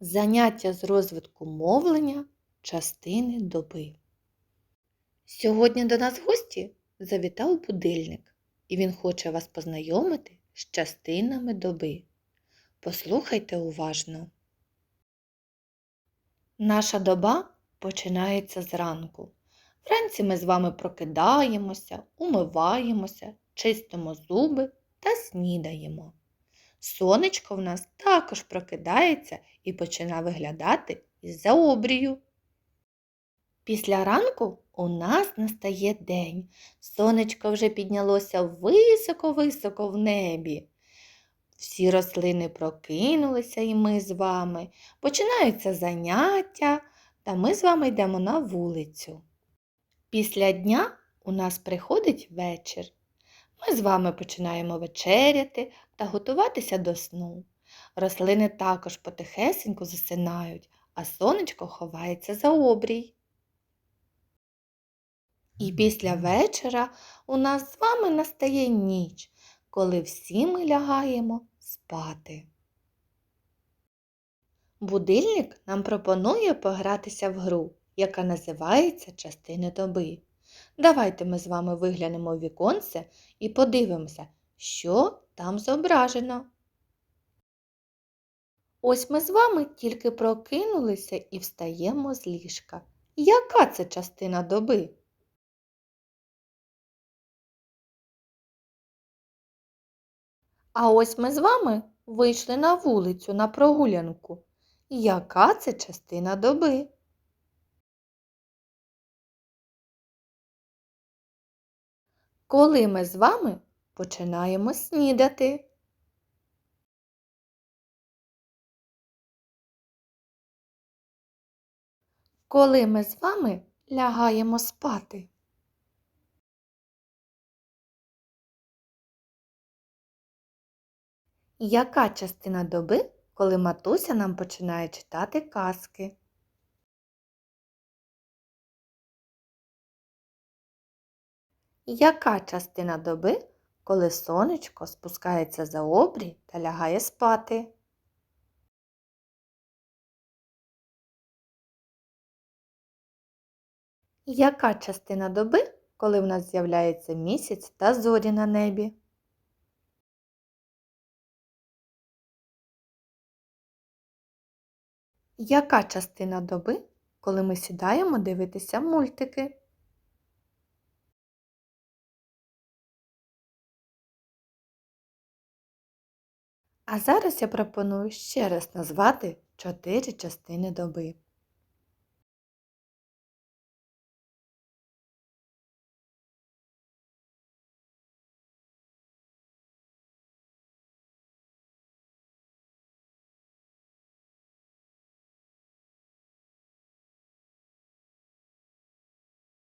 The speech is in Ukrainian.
Заняття з розвитку мовлення частини доби. Сьогодні до нас в гості завітав будильник, і він хоче вас познайомити з частинами доби. Послухайте уважно. Наша доба починається зранку. Вранці ми з вами прокидаємося, умиваємося, чистимо зуби та снідаємо. Сонечко в нас також прокидається і починає виглядати із-за обрію. Після ранку у нас настає день. Сонечко вже піднялося високо-високо в небі. Всі рослини прокинулися і ми з вами. Починаються заняття, та ми з вами йдемо на вулицю. Після дня у нас приходить вечір. Ми з вами починаємо вечеряти та готуватися до сну. Рослини також потихесеньку засинають, а сонечко ховається за обрій. І після вечора у нас з вами настає ніч, коли всі ми лягаємо спати. Будильник нам пропонує погратися в гру, яка називається частини доби. Давайте ми з вами виглянемо в віконце і подивимося, що там зображено. Ось ми з вами тільки прокинулися і встаємо з ліжка. Яка це частина доби? А ось ми з вами вийшли на вулицю на прогулянку. Яка це частина доби? Коли ми з вами починаємо снідати? Коли ми з вами лягаємо спати? Яка частина доби, коли матуся нам починає читати казки? Яка частина доби, коли сонечко спускається за обрій та лягає спати? Яка частина доби, коли в нас з'являється місяць та зорі на небі? Яка частина доби, коли ми сідаємо дивитися мультики? А зараз я пропоную ще раз назвати чотири частини доби.